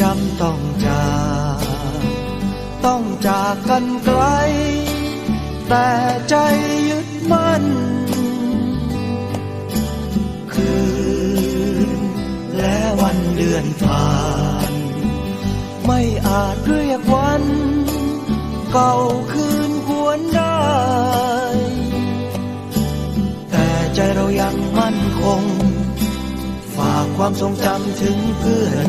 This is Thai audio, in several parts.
จำต้องจากต้องจากกันไกล แต่ใจยึดมั่น คืน และวันเดือนผ่าน ไม่อาจเรียกวัน เก่าคืนควรได้ แต่ใจเรายังมั่นคง ฝากความทรงจำถึงเพื่อน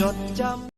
จดจำ